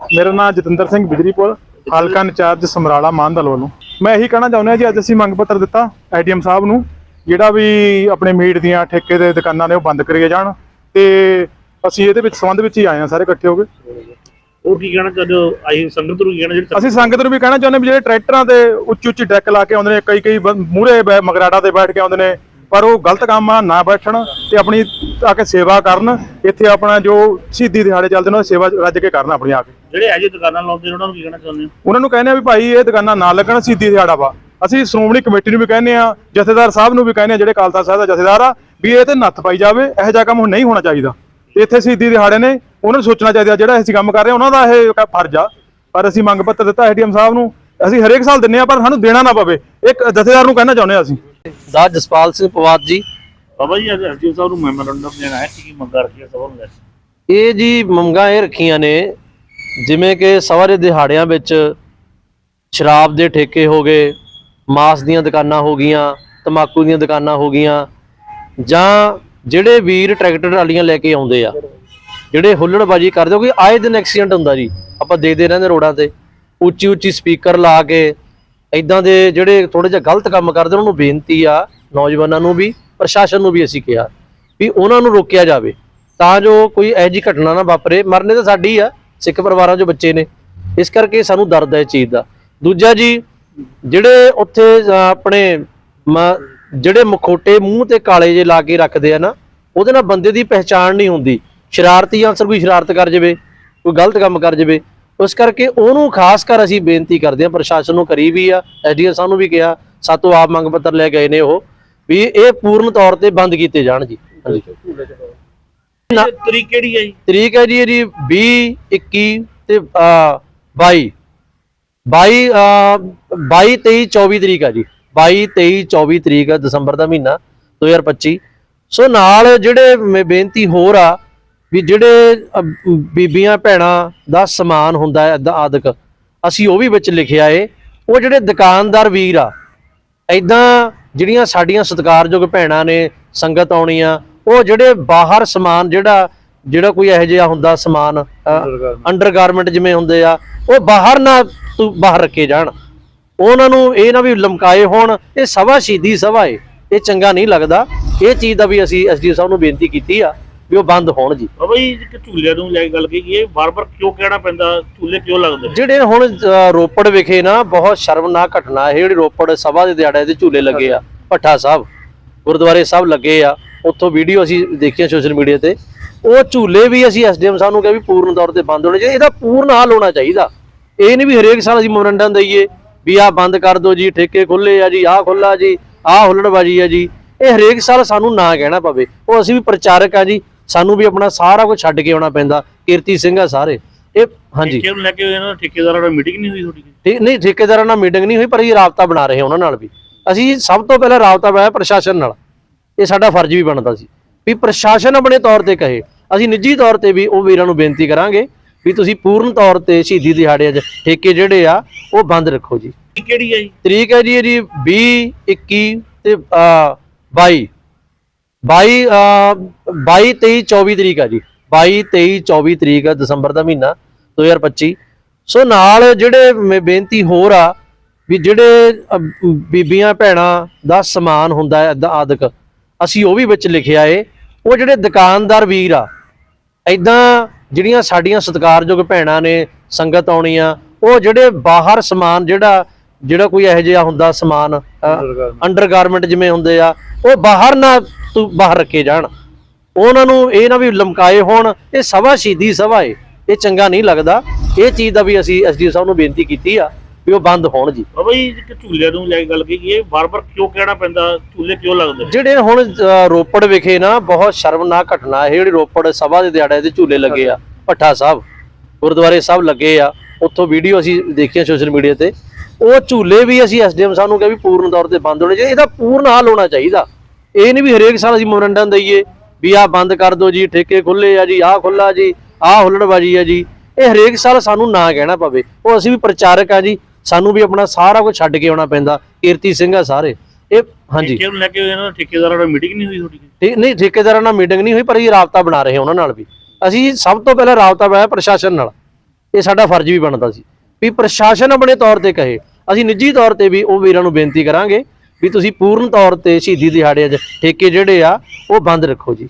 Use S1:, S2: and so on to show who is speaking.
S1: ਮੇਰਾ ਨਾਮ ਜਤਿੰਦਰ ਸਿੰਘ ਬਿਜਰੀਪੁਰ ਹਲਕਾ ਇੰਚਾਰਜ ਸਮਰਾਲਾ ਮਾਨਦਲ ਵੱਲੋਂ। ਮੈਂ ਇਹੀ ਕਹਿਣਾ ਚਾਹੁੰਦਾ ਜੀ ਅੱਜ ਅਸੀਂ ਮੰਗ ਪੱਤਰ ਦਿੱਤਾ ਐਡੀਐਮ ਸਾਹਿਬ ਨੂੰ ਜਿਹੜਾ ਵੀ ਆਪਣੇ ਮੀਟ ਦੀਆਂ ਠੇਕੇ ਦੇ ਦੁਕਾਨਾਂ ਨੇ ਉਹ ਬੰਦ ਕਰੀਏ ਜਾਣ ਤੇ ਅਸੀਂ ਇਹਦੇ ਵਿੱਚ ਸੰਬੰਧ ਵਿੱਚ ਹੀ ਆਏ ਹਾਂ ਸਾਰੇ ਇਕੱਠੇ ਹੋ ਕੇ।
S2: ਉਹ ਕੀ ਕਹਿਣਾ ਚਾਹੁੰਦੇ ਹੋ? ਆਈ ਸੰਗਤ ਨੂੰ ਕੀ ਕਹਿਣਾ ਜਿਹੜੀ
S1: ਅਸੀਂ ਸੰਗਤ ਨੂੰ ਵੀ ਕਹਿਣਾ ਚਾਹੁੰਦੇ ਵੀ ਜਿਹੜੇ ਟਰੈਕਟਰਾਂ ਤੇ ਉੱਚੀ ਉੱਚੀ ਡੈਕ ਲਾ ਕੇ ਆਉਂਦੇ ਨੇ ਕਈ ਕਈ ਮੂਰੇ ਮਗਰਾੜਾ ਤੇ ਬੈਠ ਕੇ ਆਉਂਦੇ ਨੇ ਪਰ ਉਹ ਗਲਤ ਕੰਮ ਆ ਨਾ ਬੈਠਣ ਤੇ ਆਪਣੀ ਆ ਕੇ ਸੇਵਾ ਕਰਨ ਇੱਥੇ ਆਪਣਾ ਜੋ ਸ਼ਹੀਦੀ ਦਿਹਾੜੇ ਚੱਲਦੇ ਨੇ ਉਹ ਸੇਵਾ ਰੱਜ ਕੇ ਕਰਨ ਆਪਣੀ ਆ ਕੇ।
S2: ਜਿਹੜੇ ਅਜੇ ਦੁਕਾਨਾਂ ਲਾਉਂਦੇ ਉਹਨਾਂ ਨੂੰ ਕੀ ਕਹਿਣਾ ਚਾਹੁੰਦੇ ਹੋ?
S1: ਉਹਨਾਂ ਨੂੰ ਕਹਿੰਦੇ ਆ ਵੀ ਭਾਈ ਇਹ ਦੁਕਾਨਾਂ ਨਾ ਲੱਗਣ ਸਿੱਧੀ ਦਿਹਾੜਾ ਵਾ। ਅਸੀਂ ਸ਼੍ਰੋਮਣੀ ਕਮੇਟੀ ਨੂੰ ਵੀ ਕਹਿੰਦੇ ਆ ਜਥੇਦਾਰ ਸਾਹਿਬ ਨੂੰ ਵੀ ਕਹਿੰਦੇ ਆ ਜਿਹੜੇ ਕਾਲਤਾ ਸਾਹਿਬ ਦਾ ਜਥੇਦਾਰ ਆ ਵੀ ਇਹ ਤੇ ਨੱਥ ਪਾਈ ਜਾਵੇ ਇਹੋ ਜਿਹਾ ਕੰਮ ਹੁਣ ਨਹੀਂ ਹੋਣਾ ਚਾਹੀਦਾ। ਇੱਥੇ ਸਿੱਧੀ ਦਿਹਾੜੇ ਨੇ ਉਹਨਾਂ ਨੂੰ ਸੋਚਣਾ ਚਾਹੀਦਾ ਜਿਹੜਾ ਅਸੀਂ ਕੰਮ ਕਰ ਰਹੇ ਉਹਨਾਂ ਦਾ ਇਹ ਫਰਜ਼ ਆ। ਪਰ ਅਸੀਂ ਮੰਗ ਪੱਤਰ ਦਿੱਤਾ ਐਡੀਐਮ ਸਾਹਿਬ ਨੂੰ ਅਸੀਂ ਹਰੇਕ ਸਾਲ ਦਿੰਨੇ ਆ ਪਰ ਸਾਨੂੰ ਦੇਣਾ ਨਾ ਪਵੇ। ਇੱਕ ਜਥੇਦਾਰ ਨੂੰ ਕਹਿਣਾ ਚਾਹੁੰਦੇ ਆ ਅਸੀਂ।
S3: ਦਾ ਜਸਪਾਲ ਸਿੰਘ ਪਵਾਰ ਜੀ
S2: ਬਾਬਾ ਜੀ ਅੱਜ ਐਸਡੀਓ ਸਾਹਿਬ ਨੂੰ ਮੈਮੋਰੰਡਮ ਦੇਣਾ ਹੈ ਕੀ ਮੰਗਾ ਰੱਖੀ ਹੈ ਸਭ ਨੂੰ?
S3: ਇਹ ਜੀ ਮੰਗਾਂ ਇਹ ਰੱਖੀਆਂ ਨੇ ਜਿਵੇਂ ਕਿ ਸਵਾਰੇ ਦਿਹਾੜਿਆਂ ਵਿੱਚ ਸ਼ਰਾਬ ਦੇ ਠੇਕੇ ਹੋ ਗਏ ਮਾਸ ਦੀਆਂ ਦੁਕਾਨਾਂ ਹੋ ਗਈਆਂ ਤਮਾਕੂ ਦੀਆਂ ਦੁਕਾਨਾਂ ਹੋ ਗਈਆਂ ਜਾਂ ਜਿਹੜੇ ਵੀਰ ਟਰੈਕਟਰ ਟਰਾਲੀਆਂ ਲੈ ਕੇ ਆਉਂਦੇ ਆ ਜਿਹੜੇ ਹੁੱਲੜਬਾਜੀ ਕਰਦੇ ਹੋ ਕਿ ਆਏ ਦਿਨ ਐਕਸੀਡੈਂਟ ਹੁੰਦਾ ਜੀ ਆਪਾਂ ਦੇਖਦੇ ਰਹਿੰਦੇ ਰੋਡਾਂ ਤੇ ਉੱਚੀ ਉੱਚੀ ਸਪੀਕਰ ਲਾ ਕੇ ਇਦਾਂ ਦੇ ਜਿਹੜੇ ਥੋੜੇ ਜਿਹਾ ਗਲਤ ਕੰਮ ਕਰਦੇ ਉਹਨਾਂ ਨੂੰ ਬੇਨਤੀ ਆ, ਨੌਜਵਾਨਾਂ ਨੂੰ ਵੀ, ਪ੍ਰਸ਼ਾਸਨ ਨੂੰ ਵੀ ਅਸੀਂ ਕਿਹਾ ਵੀ ਉਹਨਾਂ ਨੂੰ ਰੋਕਿਆ ਜਾਵੇ। ਤਾਂ ਜੋ ਕੋਈ ਇਹੋ ਜਿਹੀ ਘਟਨਾ ਨਾ ਵਾਪਰੇ। ਮਰਨੇ ਤਾਂ ਸਾਡੀ ਆ, ਸਿੱਖ ਪਰਿਵਾਰਾਂ 'ਚੋਂ ਬੱਚੇ ਨੇ। ਇਸ ਕਰਕੇ ਸਾਨੂੰ ਦਰਦ ਹੈ ਇਸ ਚੀਜ਼ ਦਾ। ਦੂਜਾ ਜੀ, ਜਿਹੜੇ ਉੱਥੇ ਆਪਣੇ ਮ- ਜਿਹੜੇ ਮਖੋਟੇ ਮੂੰਹ ਤੇ ਕਾਲੇ ਜੇ ਲਾ ਕੇ ਰੱਖਦੇ ਆ ਨਾ, ਉਹਦੇ ਨਾਲ ਬੰਦੇ ਦੀ ਪਹਿਚਾਣ ਨਹੀਂ ਹੁੰਦੀ। ਸ਼ਰਾਰਤੀ ਅਨਸਰ ਕੋਈ ਸ਼ਰਾਰਤ ਕਰ ਜਾਵੇ, ਕੋਈ ਗਲਤ ਕੰਮ ਕਰ ਜਾਵੇ। ਉਸ ਕਰਕੇ ਉਹਨੂੰ ਖਾਸ ਕਰ ਅਸੀਂ ਬੇਨਤੀ ਕਰਦੇ ਹਾਂ ਪ੍ਰਸ਼ਾਸਨ ਨੂੰ ਕਰੀ ਵੀ ਆ ਐਸਡੀਓ ਸਾਨੂੰ ਵੀ ਕਿਹਾ ਸਾਤੋਂ ਆਪ ਮੰਗ ਪੱਤਰ ਲੈ ਗਏ ਨੇ ਉਹ ਵੀ ਇਹ ਪੂਰਨ ਤੌਰ ਤੇ ਬੰਦ ਕੀਤੇ ਜਾਣ ਜੀ।
S2: ਤਰੀਕ ਕਿਹੜੀ ਹੈ ਜੀ?
S3: ਤਰੀਕ ਹੈ ਜੀ ਇਹਦੀ 20 21 ਤੇ ਅਹ, 22 22 ਅਹ, 22 23 24 ਤਰੀਕ ਆ ਜੀ। 22 23 24 ਤਰੀਕ ਆ ਦਸੰਬਰ ਦਾ ਮਹੀਨਾ 2025 ਸੋ ਨਾਲ ਜਿਹੜੇ ਬੇਨਤੀ ਹੋਰ ਆ ਵੀ ਜਿਹੜੇ ਬੀਬੀਆਂ ਭੈਣਾਂ ਦਾ ਸਮਾਨ ਹੁੰਦਾ ਹੈ ਆਦਿਕ ਅਸੀਂ ਉਹ ਵੀ ਵਿੱਚ ਲਿਖਿਆ ਏ ਉਹ ਜਿਹੜੇ ਦੁਕਾਨਦਾਰ ਵੀਰ ਆ ਐਦਾਂ ਜਿਹੜੀਆਂ ਸਾਡੀਆਂ ਸਤਿਕਾਰਯੋਗ ਭੈਣਾਂ ਨੇ ਸੰਗਤ ਆਉਣੀਆਂ ਉਹ ਜਿਹੜੇ ਬਾਹਰ ਸਮਾਨ ਜਿਹੜਾ ਜਿਹੜਾ ਕੋਈ ਇਹੋ ਜਿਹਾ ਹੁੰਦਾ ਸਮਾਨ ਅੰਡਰਗਾਰਮੈਂਟ ਜਿਵੇਂ ਹੁੰਦੇ ਆ ਉਹ ਬਾਹਰ ਨਾ ਤੂੰ ਬਾਹਰ ਰੱਖੇ ਜਾਣ। ਉਹਨਾਂ ਨੂੰ ਇਹ ਨਾ ਵੀ ਲਮਕਾਏ ਹੋਣ ਇਹ ਸਭਾ ਸ਼ਹੀਦੀ ਸਭਾ ਏ ਇਹ ਚੰਗਾ ਨਹੀਂ ਲੱਗਦਾ। ਇਹ ਚੀਜ਼ ਦਾ ਵੀ ਅਸੀਂ ਐਸਡੀਓ ਸਾਹਿਬ ਨੂੰ ਬੇਨਤੀ ਕੀਤੀ ਆ। ਵੀ ਉਹ ਬੰਦ ਹੋਣ ਜੀ।
S2: ਬਾਬਾ ਜੀ ਇੱਕ ਝੂਲਿਆਂ ਨੂੰ ਲੈ ਕੇ ਗੱਲ ਕੀਤੀ ਇਹ ਵਾਰ-ਵਾਰ ਕਿਉਂ ਕਹਿਣਾ ਪੈਂਦਾ? ਝੂਲੇ ਕਿਉਂ ਲੱਗਦੇ?
S3: ਜਿਹੜੇ ਹੁਣ ਅ, ਰੋਪੜ ਵਿਖੇ ਨਾ ਬਹੁਤ ਸ਼ਰਮਨਾਕ ਘਟਨਾ ਹੈ ਜਿਹੜੀ ਰੋਪੜ ਸਭਾ ਦੇ ਦਿਹਾੜੇ ਤੇ ਝੂਲੇ ਲੱਗੇ ਆ ਭੱਠਾ ਸਾਹਿਬ ਗੁਰਦੁਆਰੇ ਸਾਹਿਬ ਲੱਗੇ ਆ ਉੱਥੋਂ ਵੀਡੀਓ ਅਸੀਂ ਦੇਖੀਆਂ ਸੋਸ਼ਲ ਮੀਡੀਆ ਤੇ। ਉਹ ਝੂਲੇ ਵੀ ਅਸੀਂ ਐਸਡੀਐਮ ਸਾਹਿਬ ਨੂੰ ਕਿਹਾ ਵੀ ਪੂਰਨ ਤੌਰ ਤੇ ਬੰਦ ਹੋਣੇ ਚਾਹੀਦੇ ਇਹਦਾ ਪੂਰਨ ਹੱਲ ਹੋਣਾ ਚਾਹੀਦਾ। ਇਹ ਨਹੀਂ ਵੀ ਹਰੇਕ ਸਾਲ ਅਸੀਂ ਮੋਰੰਡਮ ਦਈਏ ਵੀ ਆਹ ਬੰਦ ਕਰ ਦਿਓ ਜੀ ਠੇਕੇ ਖੁੱਲੇ ਆ ਜੀ ਆਹ ਖੁੱਲਾ ਜੀ ਆਹ ਹੁੱਲੜਬਾਜੀ ਆ ਜੀ। ਇਹ ਹਰੇਕ ਸਾਲ ਸਾਨੂੰ ਨਾ ਕਹਿਣਾ ਪਵੇ। ਉਹ ਅਸੀਂ ਵੀ ਪ੍ਰਚਾਰਕ ਆ ਜੀ ਸਾਨੂੰ ਵੀ ਆਪਣਾ ਸਾਰਾ ਕੁਝ ਛੱਡ ਕੇ ਆਉਣਾ ਪੈਂਦਾ ਕੀਰਤੀ ਸਿੰਘ ਆ ਸਾਰੇ। ਇਹ ਹਾਂਜੀ।
S2: ਠੇਕੇ ਨੂੰ ਲੈ ਕੇ ਇਹਨਾਂ ਠੇਕੇਦਾਰਾਂ ਨਾਲ ਮੀਟਿੰਗ ਨਹੀਂ ਹੋਈ ਤੁਹਾਡੀ
S3: ਠੀਕ ਨਹੀਂ ਠੇਕੇਦਾਰਾਂ ਨਾਲ ਮੀਟਿੰਗ ਨਹੀਂ ਹੋਈ ਪਰ ਇਹ ਰਾਬਤਾ ਬਣਾ ਰਹੇ ਉਹਨਾਂ ਨਾਲ ਵੀ। ਅਸੀਂ ਸਭ ਤੋਂ ਪਹਿਲਾਂ ਰਾਬਤਾ ਬਣਾਇਆ ਪ੍ਰਸ਼ਾਸਨ ਨਾਲ। ਇਹ ਸਾਡਾ ਫਰਜ਼ ਵੀ ਬਣਦਾ ਸੀ। ਵੀ ਪ੍ਰਸ਼ਾਸਨ ਆਪਣੇ ਤੌਰ ਤੇ ਕਹੇ। ਅਸੀਂ ਨਿੱਜੀ ਤੌਰ ਤੇ ਵੀ ਉਹ ਵੀਰਾਂ ਨੂੰ ਬੇਨਤੀ ਕਰਾਂਗੇ ਵੀ ਤੁਸੀਂ ਪੂਰਨ ਤੌਰ ਤੇ ਸ਼ਹੀਦੀ ਦਿਹਾੜੇ 'ਚ ਠੇਕੇ ਜਿਹੜੇ ਆ ਉਹ ਬੰਦ ਰੱਖੋ ਜੀ।
S2: ਕਿਹੜੀ ਹੈ ਜੀ?
S3: ਤਰੀਕ ਹੈ ਜੀ ਇਹਦੀ 20 21 ਤੇ ਅ, 22 22 ਅ, 22 23 24 ਤਰੀਕ ਆ ਜੀ। 22 23 24 ਤਰੀਕ ਆ ਦਸੰਬਰ ਦਾ ਮਹੀਨਾ 2025 ਸੋ ਨਾਲ ਜਿਹੜੇ ਬੇਨਤੀ ਹੋਰ ਆ ਵੀ ਜਿਹੜੇ ਬੀਬੀਆਂ ਭੈਣਾਂ ਦਾ ਸਮਾਨ ਹੁੰਦਾ ਹੈ ਆਦਿਕ ਅਸੀਂ ਉਹ ਵੀ ਵਿੱਚ ਲਿਖਿਆ ਏ ਉਹ ਜਿਹੜੇ ਦੁਕਾਨਦਾਰ ਵੀਰ ਆ ਐਦਾਂ ਜਿਹੜੀਆਂ ਸਾਡੀਆਂ ਸਤਿਕਾਰਯੋਗ ਭੈਣਾਂ ਨੇ ਸੰਗਤ ਆਉਣੀਆਂ ਉਹ ਜਿਹੜੇ ਬਾਹਰ ਸਮਾਨ ਜਿਹੜਾ ਜਿਹੜਾ ਕੋਈ ਇਹੋ ਜਿਹਾ ਹੁੰਦਾ ਸਮਾਨ ਅੰਡਰਗਾਰਮੈਂਟ ਜਿਵੇਂ ਹੁੰਦੇ ਆ ਉਹ ਬਾਹਰ ਨਾ ਤੂੰ ਬਾਹਰ ਰੱਖੇ ਜਾਣ। ਉਹਨਾਂ ਨੂੰ ਇਹ ਨਾ ਵੀ ਲਮਕਾਏ ਹੋਣ ਇਹ ਸਭਾ ਸ਼ਹੀਦੀ ਸਭਾ ਏ। ਇਹ ਚੰਗਾ ਨਹੀਂ ਲੱਗਦਾ। ਇਹ ਚੀਜ਼ ਦਾ ਵੀ ਅਸੀਂ ਐਸਡੀਓ ਸਾਹਿਬ ਨੂੰ ਬੇਨਤੀ ਕੀਤੀ ਆ ਵੀ ਉਹ ਬੰਦ ਹੋਣ ਜੀ।
S2: ਬਾਬਾ ਜੀ ਝੂਲਿਆਂ ਨੂੰ ਲੈ ਕੇ ਗੱਲ ਕੀਤੀ ਇਹ ਵਾਰ-ਵਾਰ ਕਿਉਂ ਕਹਿਣਾ ਪੈਂਦਾ? ਝੂਲੇ ਕਿਉਂ ਲੱਗਦੇ?
S3: ਜਿਹੜੇ ਹੁਣ ਰੋਪੜ ਵਿਖੇ ਨਾ ਬਹੁਤ ਸ਼ਰਮਨਾਕ ਘਟਨਾ ਹੈ। ਜਿਹੜੀ ਰੋਪੜ ਸਭਾ ਦੇ ਦਿਹਾੜੇ ਤੇ ਝੂਲੇ ਲੱਗੇ ਆ ਭੱਠਾ ਸਾਹਿਬ ਗੁਰਦੁਆਰੇ ਸਾਹਿਬ ਲੱਗੇ ਆ। ਉੱਥੋਂ ਵੀਡੀਓ ਅਸੀਂ ਦੇਖੀਆਂ ਸੋਸ਼ਲ ਮੀਡੀਆ ਤੇ। ਉਹ ਝੂਲੇ ਵੀ ਅਸੀਂ ਐਸਡੀਐਮ ਸਾਹਿਬ ਨੂੰ ਕਿਹਾ ਵੀ ਪੂਰਨ ਤੌਰ ਤੇ ਬੰਦ ਹੋਣੇ ਚਾਹੀਦੇ। ਇਹਦਾ ਪੂਰਨ ਹੱਲ ਹੋਣਾ ਚਾਹੀਦਾ। ਇਹ ਨਹੀਂ ਵੀ ਹਰੇਕ ਸਾਲ ਅਸੀਂ ਮੋਰੰਡਮ ਦਈਏ ਵੀ ਆਹ ਬੰਦ ਕਰ ਦਿਓ ਜੀ ਠੇਕੇ ਖੁੱਲੇ ਆ ਜੀ ਆਹ ਖੁੱਲਾ ਜੀ ਆਹ ਹੁੱਲੜਬਾਜੀ ਆ ਜੀ। ਇਹ ਹਰੇਕ ਸਾਲ ਸਾਨੂੰ ਨਾ ਕਹਿਣਾ ਪਵੇ। ਉਹ ਅਸੀਂ ਵੀ ਪ੍ਰਚਾਰਕ ਆ ਜੀ ਸਾਨੂੰ ਵੀ ਆਪਣਾ ਸਾਰਾ ਕੁਝ ਛੱਡ ਕੇ ਆਉਣਾ ਪੈਂਦਾ। ਕੀਰਤੀ ਸਿੰਘ ਆ ਸਾਰੇ। ਇਹ ਹਾਂਜੀ।
S2: ਠੇਕੇ ਨੂੰ ਲੈ ਕੇ ਇਹਨਾਂ ਠੇਕੇਦਾਰਾਂ ਨਾਲ ਮੀਟਿੰਗ ਨਹੀਂ ਹੋਈ ਤੁਹਾਡੀ
S3: ਠੀਕ ਨਹੀਂ ਠੇਕੇਦਾਰਾਂ ਨਾਲ ਮੀਟਿੰਗ ਨਹੀਂ ਹੋਈ ਪਰ ਇਹ ਰਾਬਤਾ ਬਣਾ ਰਹੇ ਹਾਂ ਉਹਨਾਂ ਨਾਲ ਵੀ। ਅਸੀਂ ਸਭ ਤੋਂ ਪਹਿਲਾਂ ਰਾਬਤਾ ਬਣਾਇਆ ਪ੍ਰਸ਼ਾਸਨ ਨਾਲ। ਇਹ ਸਾਡਾ ਫਰਜ਼ ਵੀ ਬਣਦਾ ਸੀ। ਵੀ ਪ੍ਰਸ਼ਾਸਨ ਆਪਣੇ ਤੌਰ ਤੇ ਕਹੇ। ਅਸੀਂ ਨਿੱਜੀ ਤੌਰ ਤੇ ਵੀ ਉਹ ਵੀਰਾਂ ਨੂੰ ਬੇਨਤੀ ਕਰਾਂਗੇ ਵੀ ਤੁਸੀਂ ਪੂਰਨ ਤੌਰ ਤੇ ਸ਼ਹੀਦੀ ਦਿਹਾੜੇ 'ਚ ਠੇਕੇ ਜਿਹੜੇ ਆ, ਉਹ ਬੰਦ ਰੱਖੋ ਜੀ।